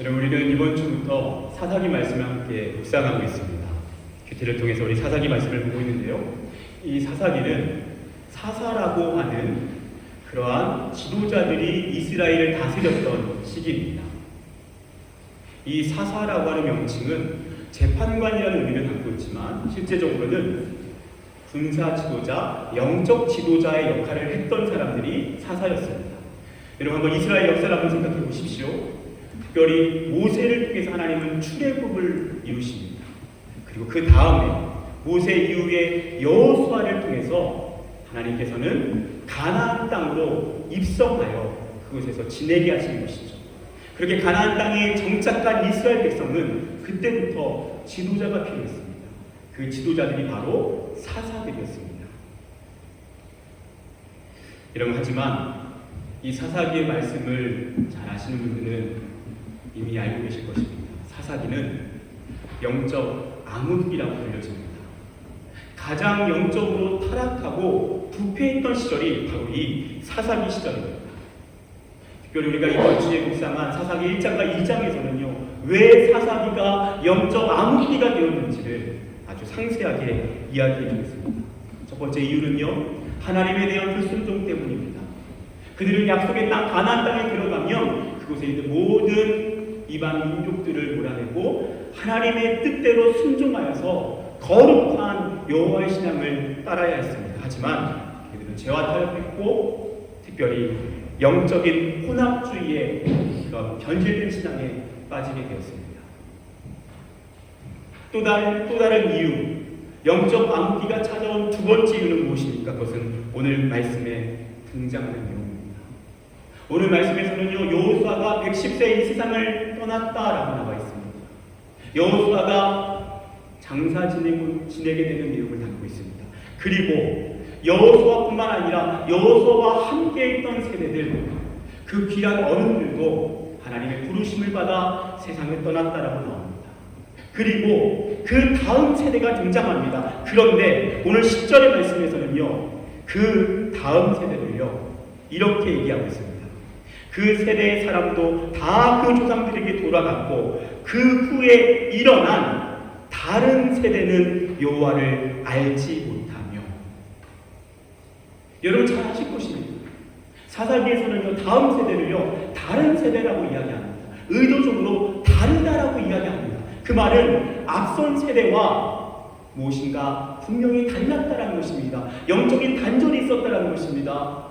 여러분 우리는 이번 주부터 사사기 말씀을 함께 묵상하고 있습니다. 규티를 통해서 우리 사사기 말씀을 보고 있는데요. 이 사사기는 사사라고 하는 그러한 지도자들이 이스라엘을 다스렸던 시기입니다. 이 사사라고 하는 명칭은 재판관이라는 의미를 담고 있지만 실제적으로는 군사 지도자, 영적 지도자의 역할을 했던 사람들이 사사였습니다. 여러분 한번 이스라엘 역사를 한번 생각해 보십시오. 특별히 모세를 통해서 하나님은 출애굽을 이루십니다. 그리고 그 다음에 모세 이후에 여호수아를 통해서 하나님께서는 가나안 땅으로 입성하여 그곳에서 지내게 하시는 것이죠. 그렇게 가나안 땅에 정착한 이스라엘 백성은 그때부터 지도자가 필요했습니다. 그 지도자들이 바로 사사들이었습니다. 여러분 하지만 이 사사기의 말씀을 잘 아시는 분들은 이미 알고 계실 것입니다. 사사기는 영적 암흑기라고 불려집니다. 가장 영적으로 타락하고 부패했던 시절이 바로 이 사사기 시절입니다. 특별히 우리가 이번 주에 묵상한 사사기 1장과 2장에서는요, 왜 사사기가 영적 암흑기가 되었는지를 아주 상세하게 이야기해 주겠습니다. 첫 번째 이유는요, 하나님에 대한 불순종 때문입니다. 그들은 약속의 땅 가나안 땅에 들어가면 그곳에 있는 모든 이방 민족들을 몰아내고 하나님의 뜻대로 순종하여서 거룩한 여호와의 신앙을 따라야 했습니다. 하지만 그들은 죄와 타협했고 특별히 영적인 혼합주의의 변질된 신앙에 빠지게 되었습니다. 또 다른 또 다른 이유 영적 암기가 찾아온 두 번째 이유는 무엇입니까? 그것은 오늘 말씀에 등장하는. 오늘 말씀에서는요 여호수아가 110세 이 세상을 떠났다라고 나와 있습니다. 여호수아가 장사 지내고 지내게 되는 내용을 담고 있습니다. 그리고 여호수아뿐만 아니라 여호수아와 함께 있던 세대들 그 귀한 어른들도 하나님의 부르심을 받아 세상을 떠났다라고 나옵니다. 그리고 그 다음 세대가 등장합니다. 그런데 오늘 10절의 말씀에서는요, 그 다음 세대를요, 이렇게 얘기하고 있습니다. 그 세대의 사람도 다 그 조상들에게 돌아갔고, 그 후에 일어난 다른 세대는 여호와를 알지 못하며, 여러분 잘 아실 것입니다. 사사기에서는요, 다음 세대를요, 다른 세대라고 이야기합니다. 의도적으로 다르다라고 이야기합니다. 그 말은 앞선 세대와 무엇인가 분명히 달랐다는 것입니다. 영적인 단절이 있었다는 것입니다.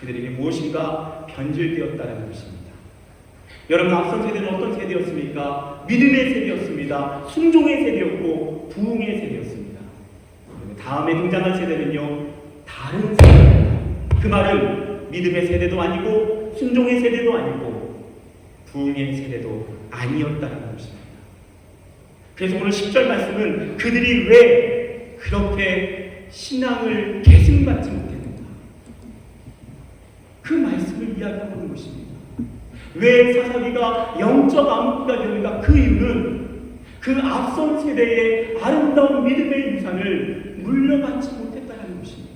그들에게 무엇인가 변질되었다는 것입니다. 여러분 앞선 세대는 어떤 세대였습니까? 믿음의 세대였습니다. 순종의 세대였고 부흥의 세대였습니다. 다음에 등장한 세대는요 다른 세대입니다. 그 말은 믿음의 세대도 아니고 순종의 세대도 아니고 부흥의 세대도 아니었다는 것입니다. 그래서 오늘 10절 말씀은 그들이 왜 그렇게 신앙을 계승받지? 그 말씀을 이야기하고 있는 것입니다. 왜 사사기가 영적 암흑기가 되는가? 그 이유는 그 앞선 세대의 아름다운 믿음의 유산을 물려받지 못했다는 것입니다.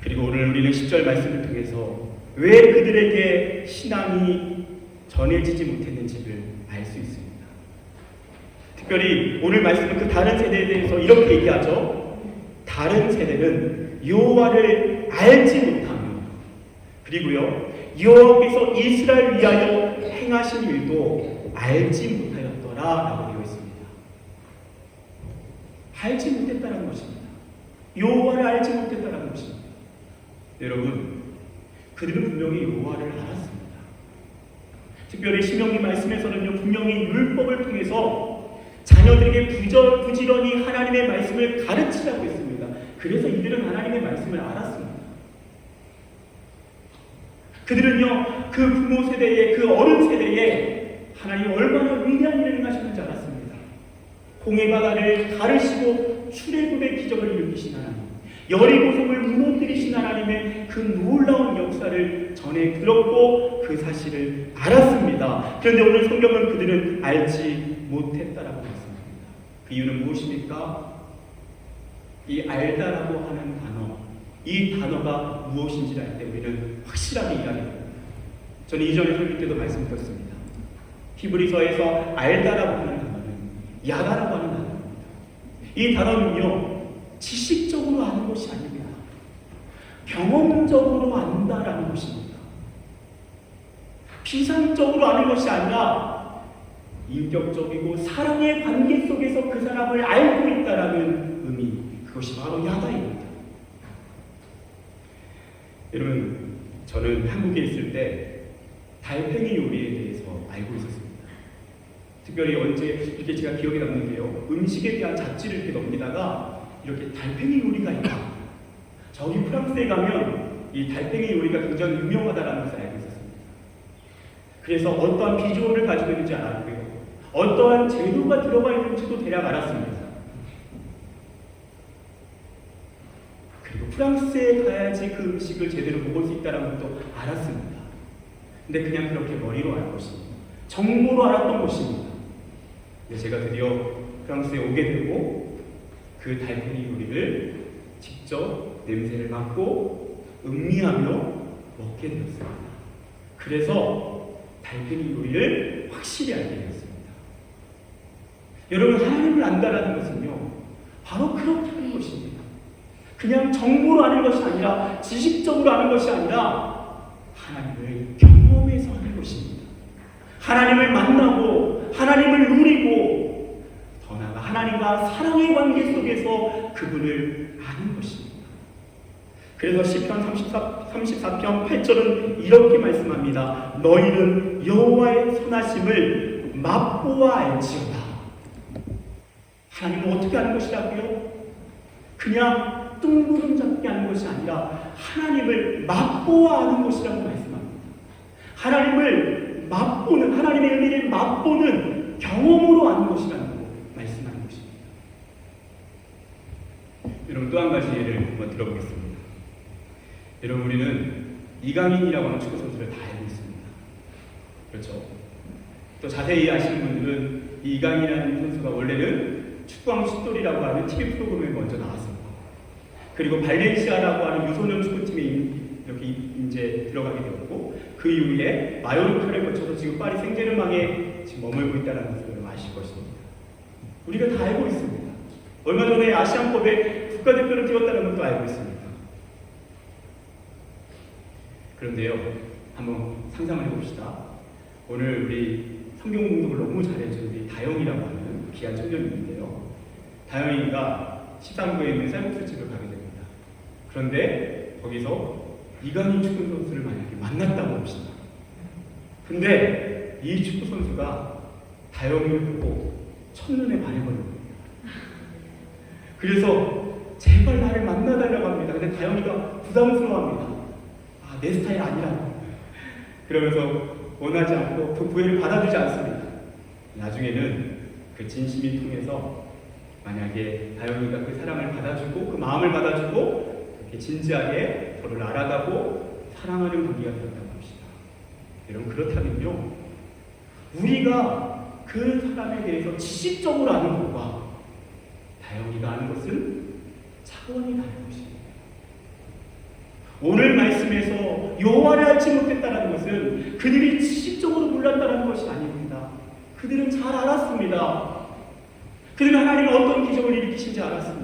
그리고 오늘 우리는 10절 말씀을 통해서 왜 그들에게 신앙이 전해지지 못했는지를 알 수 있습니다. 특별히 오늘 말씀은 그 다른 세대에 대해서 이렇게 얘기하죠. 다른 세대는 여호와를 알지 못하며 그리고요 여호와께서 이스라엘 위하여 행하신 일도 알지 못하였더라라고 되어 있습니다. 알지 못했다는 것입니다. 여호와를 알지 못했다는 것입니다. 여러분 그들은 분명히 여호와를 알았습니다. 특별히 신명기 말씀에서는요 분명히 율법을 통해서 자녀들에게 부지런히 하나님의 말씀을 가르치라고 했습니다. 그래서 이들은 하나님의 말씀을 알았습니다. 그들은요 그 부모 세대에 그 어른 세대에 하나님 얼마나 위대한 일을 행하셨는지 알았습니다. 홍해 바다를 가르시고 출애굽의 기적을 일으키신 하나님. 여리고성을 무너뜨리신 하나님의 그 놀라운 역사를 전해 들었고 그 사실을 알았습니다. 그런데 오늘 성경은 그들은 알지 못했다라고 했습니다. 그 이유는 무엇입니까? 이 알다라고 하는 단어, 이 단어가 무엇인지를 알때 우리는 확실하게 이야기합니다. 저는 이전에 설교 때도 말씀드렸습니다. 히브리서에서 알다라고 하는 단어는 야다라고 하는 단어입니다. 이 단어는요, 지식적으로 아는 것이 아닙니다. 경험적으로 안다라는 것입니다. 비상적으로 아는 것이 아니라 인격적이고 사랑의 관계 속에서 그 사람을 알고 있다라는 그것이 바로 야다입니다. 여러분, 저는 한국에 있을 때 달팽이 요리에 대해서 알고 있었습니다. 특별히 언제 이렇게 제가 기억에 남는 게요. 음식에 대한 잡지를 이렇게 넘기다가 이렇게 달팽이 요리가 있다. 저기 프랑스에 가면 이 달팽이 요리가 굉장히 유명하다라는 것을 알고 있었습니다. 그래서 어떠한 비주얼을 가지고 있는지 알았고요. 어떠한 재료가 들어가 있는지도 대략 알았습니다. 그리고 프랑스에 가야지 그 음식을 제대로 먹을 수 있다는 것도 알았습니다. 근데 그냥 그렇게 머리로 알 것입니다. 정보로 알았던 것입니다. 근데 제가 드디어 프랑스에 오게 되고 그 달팽이 요리를 직접 냄새를 맡고 음미하며 먹게 되었습니다. 그래서 달팽이 요리를 확실히 알게 되었습니다. 여러분 하나님을 안다라는 것은요 바로 그렇다는 것입니다. 그냥 정보로 아는 것이 아니라 지식적으로 아는 것이 아니라 하나님을 경험해서 아는 것입니다. 하나님을 만나고 하나님을 누리고 더 나아가 하나님과 사랑의 관계 속에서 그분을 아는 것입니다. 그래서 시편 34, 34편 8절은 이렇게 말씀합니다. 너희는 여호와의 선하심을 맛보아 알지어다. 하나님은 어떻게 하는 것이라고요? 그냥 뚱그름 잡게 하는 것이 아니라 하나님을 맛보아 아는 것이라고 말씀합니다. 하나님을 맛보는 하나님의 은혜를 맛보는 경험으로 아는 것이라고 말씀하는 것입니다. 여러분 또 한 가지 예를 한번 들어보겠습니다. 여러분 우리는 이강인이라고 하는 축구 선수를 다 알고 있습니다. 그렇죠? 또 자세히 아시는 분들은 이 이강인이라는 선수가 원래는 축구왕 숫돌이라고 하는 TV 프로그램에 먼저 나왔습니다. 그리고 발렌시아라고 하는 유소년 축구팀에 이렇게 이제 들어가게 되었고 그 이후에 마요르카를 거쳐서 지금 파리 생제르맹에 지금 머물고 있다는 것을 아실 것입니다. 우리가 다 알고 있습니다. 얼마 전에 아시안컵에 국가대표를 뛰었다는 것도 알고 있습니다. 그런데요, 한번 상상을 해봅시다. 오늘 우리 성경 공독을 너무 잘해준 우리 다영이라고 하는 귀한 청년이 있는데요. 다영이가 13구에 있는 쌀국수 집을 가게 됩니다. 그런데 거기서 이강인 축구 선수를 만약에 만났다고 합시다. 근데 이 축구 선수가 다영이를 보고 첫눈에 반해버린 거예요. 그래서 제발 나를 만나달라고 합니다. 근데 다영이가 부담스러워합니다. 아, 내 스타일 아니라고. 그러면서 원하지 않고 그 구애를 받아주지 않습니다. 나중에는 그 진심이 통해서 만약에 다영이가 그 사랑을 받아주고 그 마음을 받아주고 진지하게 서로를 알아가고 사랑하는 관계가 되었다고 합시다. 여러분 그렇다면요 우리가 그 사람에 대해서 지식적으로 아는 것과 다영이가 아는 것은 차원이 다른 것입니다. 오늘 말씀에서 여호와를 알지 못했다는 것은 그들이 지식적으로 몰랐다는 것이 아닙니다. 그들은 잘 알았습니다. 그들은 하나님이 어떤 기적을 일으키신지 알았습니다.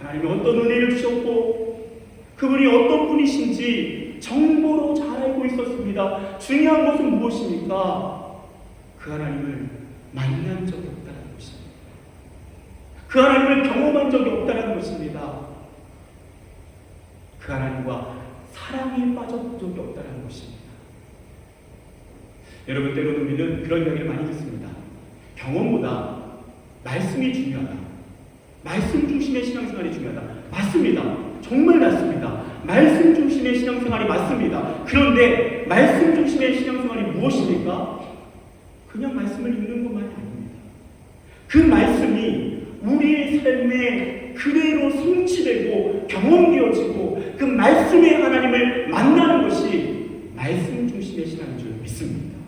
하나님이 어떤 은혜를 주셨고 그분이 어떤 분이신지 정보로 잘 알고 있었습니다. 중요한 것은 무엇입니까? 그 하나님을 만난 적이 없다는 것입니다. 그 하나님을 경험한 적이 없다는 것입니다. 그 하나님과 사랑에 빠져본 적이 없다는 것입니다. 여러분 때로는 우리는 그런 이야기를 많이 듣습니다. 경험보다 말씀이 중요하다. 말씀 중심의 신앙생활이 중요하다. 맞습니다. 정말 맞습니다. 말씀 중심의 신앙생활이 맞습니다. 그런데 말씀 중심의 신앙생활이 무엇입니까? 그냥 말씀을 읽는 것만이 아닙니다. 그 말씀이 우리의 삶에 그대로 성취되고 경험되어지고 그 말씀의 하나님을 만나는 것이 말씀 중심의 신앙인 줄 믿습니다.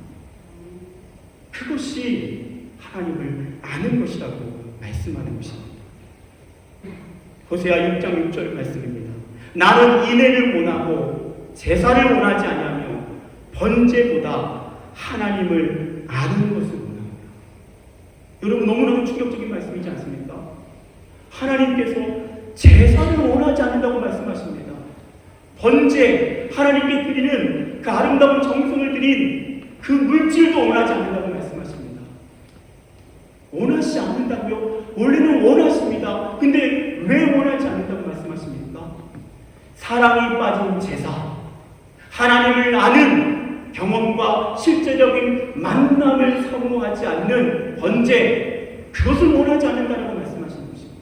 그것이 하나님을 아는 것이라고 말씀하는 것입니다. 호세아 6장 6절 말씀입니다. 나는 인애를 원하고 제사를 원하지 아니하며 번제보다 하나님을 아는 것을 원합니다. 여러분 너무너무 충격적인 말씀이지 않습니까? 하나님께서 제사를 원하지 않는다고 말씀하십니다. 번제, 하나님께 드리는 그 아름다운 정성을 드린 그 물질도 원하지 않는다고 말씀하십니다. 원하지 않는다고요? 원래는 원하십니다. 근데 왜 원하지 않는다고 말씀하십니까? 사랑이 빠진 제사, 하나님을 아는 경험과 실제적인 만남을 사모하지 않는 번제, 그것을 원하지 않는다고 말씀하시는 것입니다.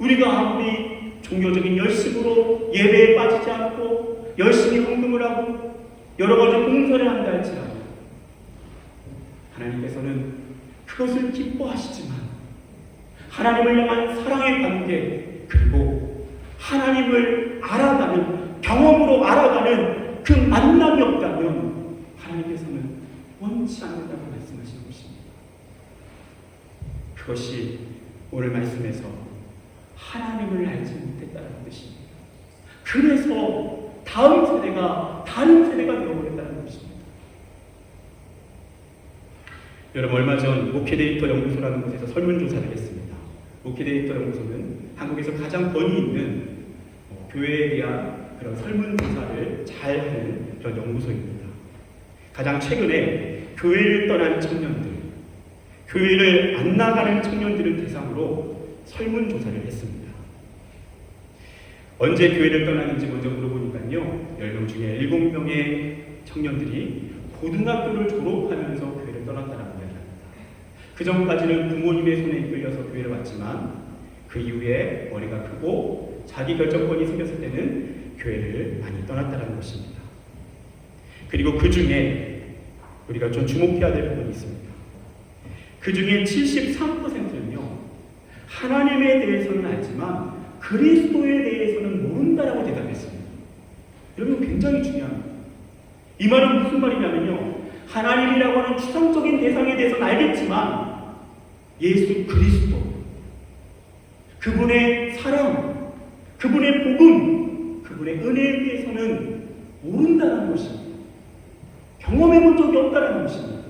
우리가 아무리 종교적인 열심으로 예배에 빠지지 않고 열심히 헌금을 하고 여러 가지 공사를 한다 할지라도 하나님께서는 그것을 기뻐하시지만 하나님을 향한 사랑의 관계 그리고 하나님을 알아가는 경험으로 알아가는 그 만남이 없다면 하나님께서는 원치 않는다고 말씀하시는 것입니다. 그것이 오늘 말씀에서 하나님을 알지 못했다는 뜻입니다. 그래서 다음 세대가 다른 세대가 되어버렸다는 것입니다. 여러분 얼마 전 오키데이터 연구소라는 곳에서 설문조사를 했습니다. 오키데이터 연구소는 한국에서 가장 권위 있는 어, 교회에 대한 그런 설문조사를 잘 하는 그런 연구소입니다. 가장 최근에 교회를 떠난 청년들, 교회를 안 나가는 청년들을 대상으로 설문조사를 했습니다. 언제 교회를 떠나는지 먼저 물어보니까요. 10명 중에 7명의 청년들이 고등학교를 졸업하면서 교회를 떠났다는. 그 전까지는 부모님의 손에 이끌려서 교회를 왔지만 그 이후에 머리가 크고 자기 결정권이 생겼을 때는 교회를 많이 떠났다는 것입니다. 그리고 그 중에 우리가 좀 주목해야 될 부분이 있습니다. 그 중에 73%는요, 하나님에 대해서는 알지만 그리스도에 대해서는 모른다라고 대답했습니다. 여러분 굉장히 중요합니다. 이 말은 무슨 말이냐면요, 하나님이라고 하는 추상적인 대상에 대해서는 알겠지만 예수 그리스도, 그분의 사랑, 그분의 복음, 그분의 은혜에 대해서는 모른다는 것입니다. 경험해 본 적이 없다는 것입니다.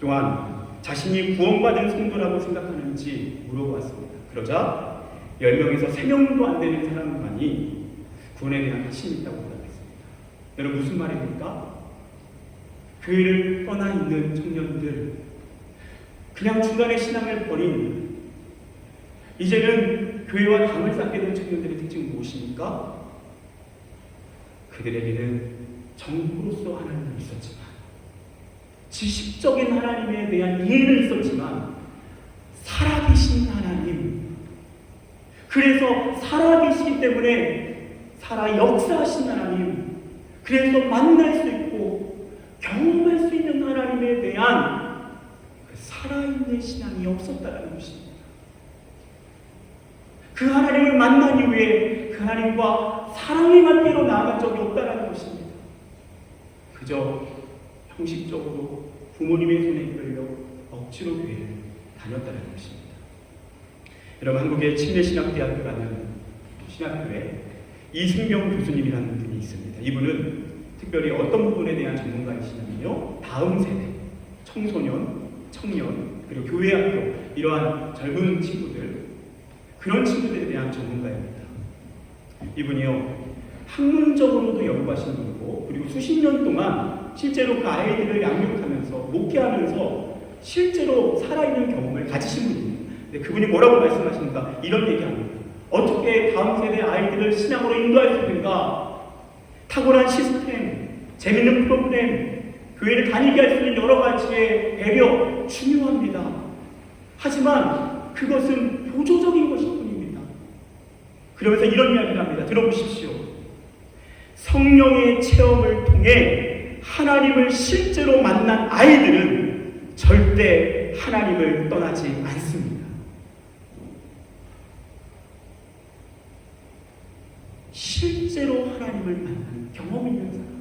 또한 자신이 구원받은 성도라고 생각하는지 물어보았습니다. 그러자 10명에서 3명도 안 되는 사람만이 구원에 대한 확신이 있다고 대답했습니다. 여러분 무슨 말입니까? 교회를 떠나 있는 청년들, 그냥 중간에 신앙을 버린 이제는 교회와 담을 쌓게 된 청년들의 특징은 무엇입니까? 그들에게는 정보로서 하나님이 있었지만 지식적인 하나님에 대한 이해는 있었지만 살아계신 하나님 그래서 살아계시기 때문에 살아 역사하신 하나님 그래서 만날 수 있고 경험할 수 있는 하나님에 대한 그 살아있는 신앙이 없었다는 것입니다. 그 하나님을 만난 이후에 그 하나님과 사랑의 관계로 나아간 적이 없다는 것입니다. 그저 형식적으로 부모님의 손에 이끌려 억지로 교회를 다녔다는 것입니다. 여러분 한국의 침례신학대학교라는 신학교에 이승경 교수님이라는 분이 있습니다. 이분은 특별히 어떤 부분에 대한 전문가이시냐면요. 다음 세대, 청소년, 청년, 그리고 교회 학교 이러한 젊은 친구들 그런 친구들에 대한 전문가입니다. 이분이요 학문적으로도 연구하신 분이고 그리고 수십 년 동안 실제로 그 아이들을 양육하면서 목회하면서 실제로 살아있는 경험을 가지신 분입니다. 근데 그분이 뭐라고 말씀하십니까? 이런 얘기 합니다. 어떻게 다음 세대 아이들을 신앙으로 인도할 수 있는가? 탁월한 시스템, 재밌는 프로그램, 교회를 다니게 할 수 있는 여러 가지의 배려 중요합니다. 하지만 그것은 보조적인 것일 뿐입니다. 그러면서 이런 이야기를 합니다. 들어보십시오. 성령의 체험을 통해 하나님을 실제로 만난 아이들은 절대 하나님을 떠나지 않습니다. 실제로 하나님을 만난 경험 있는 사람.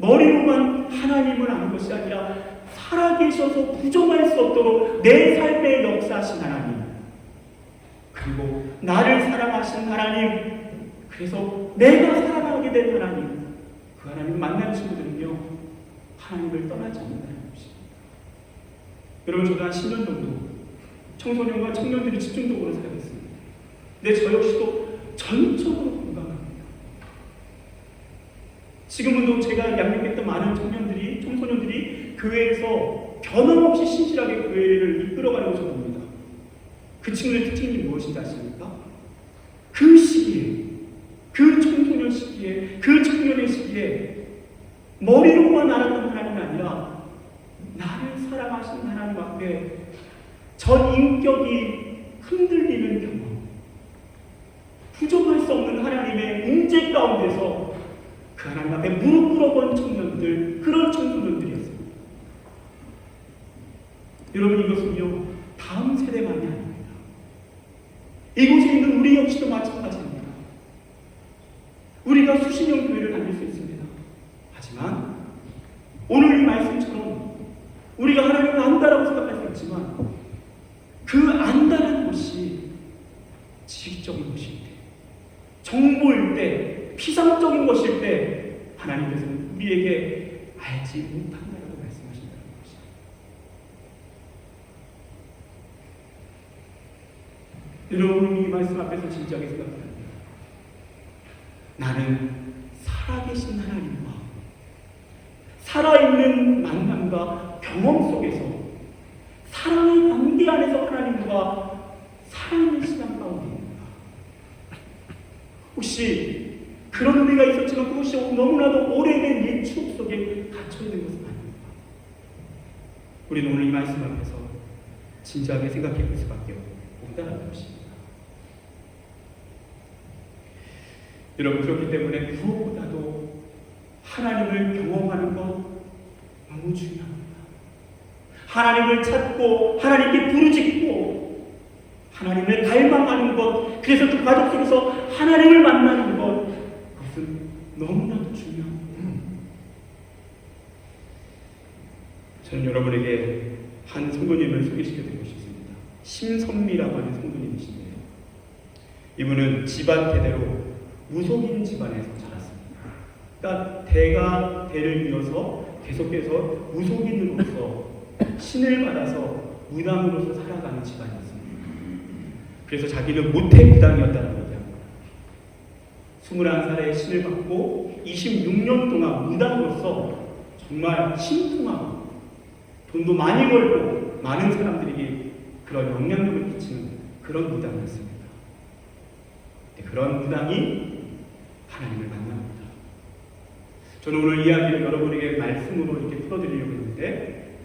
머리로만 하나님을 아는 것이 아니라 살아계셔서 부정할 수 없도록 내 삶에 역사하신 하나님. 그리고 나를 사랑하신 하나님, 그래서 내가 사랑하게 된 하나님, 그 하나님 만나는 친구들은요, 하나님을 떠나지 않는다는 것입니다. 여러분, 저도 한 10년 정도 청소년과 청년들이 집중적으로 살아있습니다. 근데 저 역시도 전적으로 공감합니다. 지금은 제가 양육했던 많은 청년들이, 청소년들이 교회에서 변함없이 신실하게 교회를 이끌어가는 것을 봅니다. 그 친구의 특징이 무엇인지 아십니까? 그 시기에, 그 청소년 시기에, 그 청년의 시기에 머리로만 알았던 하나님이 아니라 나를 사랑하시는 하나님 앞에 전 인격이 흔들리는 경험, 부정할 수 없는 하나님의 문제 가운데서 그 하나님 앞에 무릎 꿇어본 청년들, 그런 청소년들이었습니다. 여러분 이것은요 다음 세대만이 아닙니다. 이곳에 있는 우리 역시도 마찬가지입니다. 우리가 수십 년 교회를 다닐 수 있습니다. 하지만 오늘 이 말씀처럼 우리가 하나님을 안다라고 생각할 수 있지만 그 안다는 것이 지식적인 것일 때, 정보일 때, 피상적인 것일 때 하나님께서는 알지 못한다라고 말씀하신다는 것입니다. 여러분 이 말씀 앞에서 진지하게 생각합니다. 나는 살아계신 하나님과 살아있는 만남과 경험 속에서 사랑의 관계 안에서 하나님과 살아있는 시간 가운데 있는가? 혹시 그런 은혜가 있었지만 그것이 너무나도 오래된 옛 추억 속에 갇혀있는 것은 아닙니까? 우리는 오늘 이 말씀 앞에서 진지하게 생각해 볼 수밖에 없다는 것입니다. 여러분 그렇기 때문에 무엇보다도 하나님을 경험하는 것 너무 중요합니다. 하나님을 찾고 하나님께 부르짖고 하나님을 갈망하는 것 그래서 그 과정 속에서 하나님을 만나는 것 그것은 너무나도 중요합니다. 저는 여러분에게 한 성도님을 소개시켜드리고 싶습니다. 심선미라고 하는 성도님이신데요. 이분은 집안 대대로 무속인 집안에서 자랐습니다. 그러니까 대가 대를 이어서 계속해서 무속인으로서 신을 받아서 무당으로서 살아가는 집안이었습니다. 그래서 자기는 모태 무당이었다는 얘기합니다. 21살에 신을 받고 26년 동안 무당으로서 정말 신통하고 돈도 많이 벌고 많은 사람들에게 그런 영향력을 끼치는 그런 무당이었습니다. 그런 무당이 하나님을 만납니다. 저는 오늘 이야기를 여러분에게 말씀으로 이렇게 풀어드리려고 했는데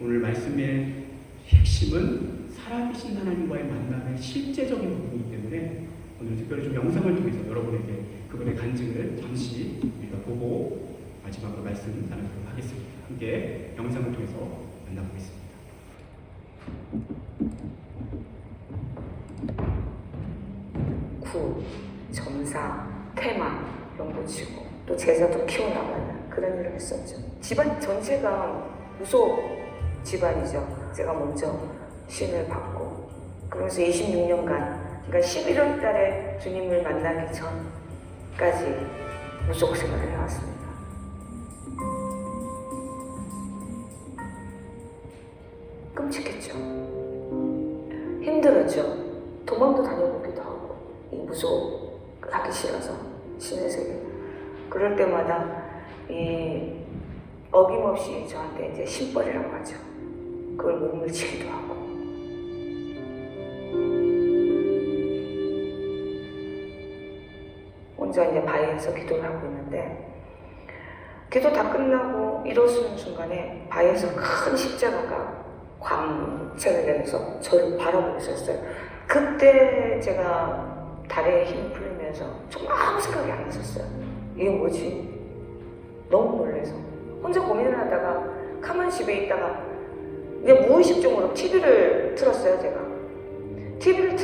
오늘 말씀의 핵심은 살아계신 하나님과의 만남의 실제적인 부분이기 때문에 오늘 특별히 좀 영상을 통해서 여러분에게 그분의 간증을 잠시 우리가 보고 마지막으로 말씀 나누도록 하겠습니다. 함께 영상을 통해서 만나보겠습니다. 구, 점사, 태마 이런 거 치고 또 제자도 키워나가는 그런 일을 했었죠. 집안 전체가 무속 집안이죠. 제가 먼저 신을 받고 그러면서 26년간 그러니까 11월 달에 주님을 만나기 전까지 무속 생활을 해왔습니다. 때마다 이 어김없이 저한테 이제 신벌이라고 하죠. 그걸 몸을 치기도 하고. 혼자 이제 바위에서 기도를 하고 있는데 기도 다 끝나고 일어서는 순간에 바위에서 큰 십자가가 광채를 내면서 저를 바라보고 있었어요. 그때 제가 다리에 힘이 풀리면서 정말 아무 생각이 안 났었어요. 이게 뭐지? 너무 놀래서. 혼자 고민을 하다가 가만히 집에 있다가 이제 무의식적으로 TV를 틀었어요 제가. TV를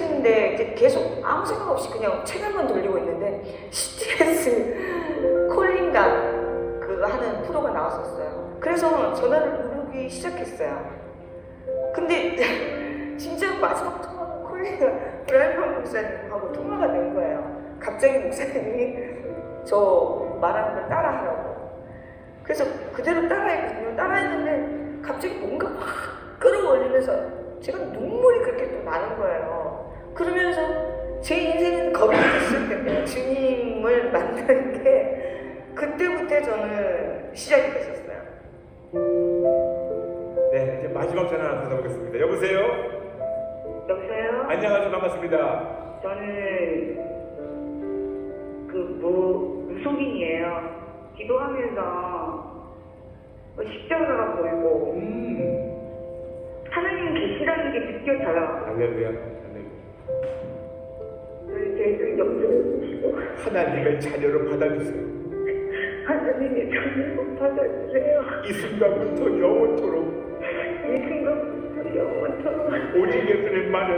이제 계속 아무 생각 없이 그냥 채널만 돌리고 있는데 CTS 콜린가 그거 하는 프로가 나왔었어요. 그래서 전화를 누르기 시작했어요. 근데 진짜 마지막 통화가 콜린가 브라이먼 목사님하고 통화가 된 거예요. 갑자기 목사님이 저 말하는 걸 따라하라고. 그래서 그대로 따라했거든요. 따라했는데 갑자기 뭔가 확 끌어올리면서 제가 눈물이 그렇게 또 나는 거예요. 그러면서 제 인생은 겁이 됐을 때예요. 주님을 만나는 게 그때부터 저는 시작이 됐었어요. 네, 이제 마지막 전화 하나 받아보겠습니다. 여보세요? 여보세요? 안녕하세요. 반갑습니다. 저는 그 무, 무속인이에요. 기도하면서 뭐 십자가가 보이고 음, 하나님 계시다는 게 느껴져요. 할렐루야. 영접해 주시고 하나님의 자녀로 받아주세요. 하나님의 전을 받아주세요. 이 순간부터 영원토록 이 순간부터 영원토록 오직 예수님만을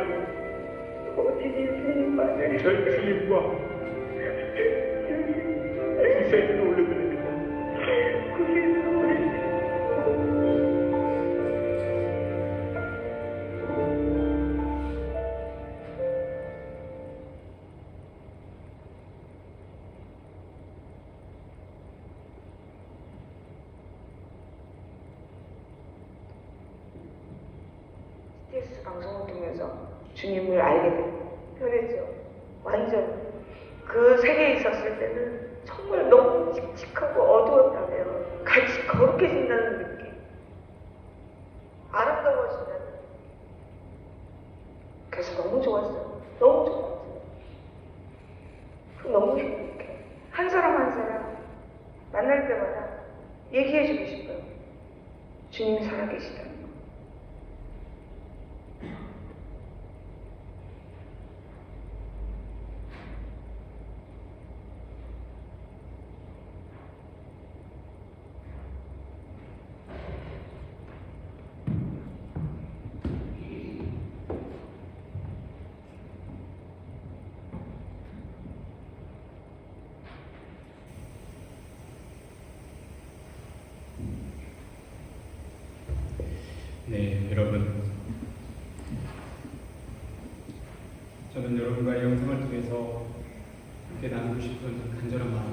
오직 예수님만을 전 주님과 올려드립니다. 구세주를 TS 방송을 통해서 주님을 알게 되고 편했죠. 완전 그 세계에 있었을 때는 정말 너무 칙칙하고 어두웠다면 같이 거룩해진다는 느낌, 아름다워진다는 느낌. 그래서 너무 좋았어요. 너무 좋았어요. 그 너무 행복해. 한 사람 한 사람 만날 때마다 얘기해주고 싶어요. 주님이 살아계시다는 거. 네, 여러분. 저는 여러분과 이 영상을 통해서 함께 나누고 싶은 간절한 마음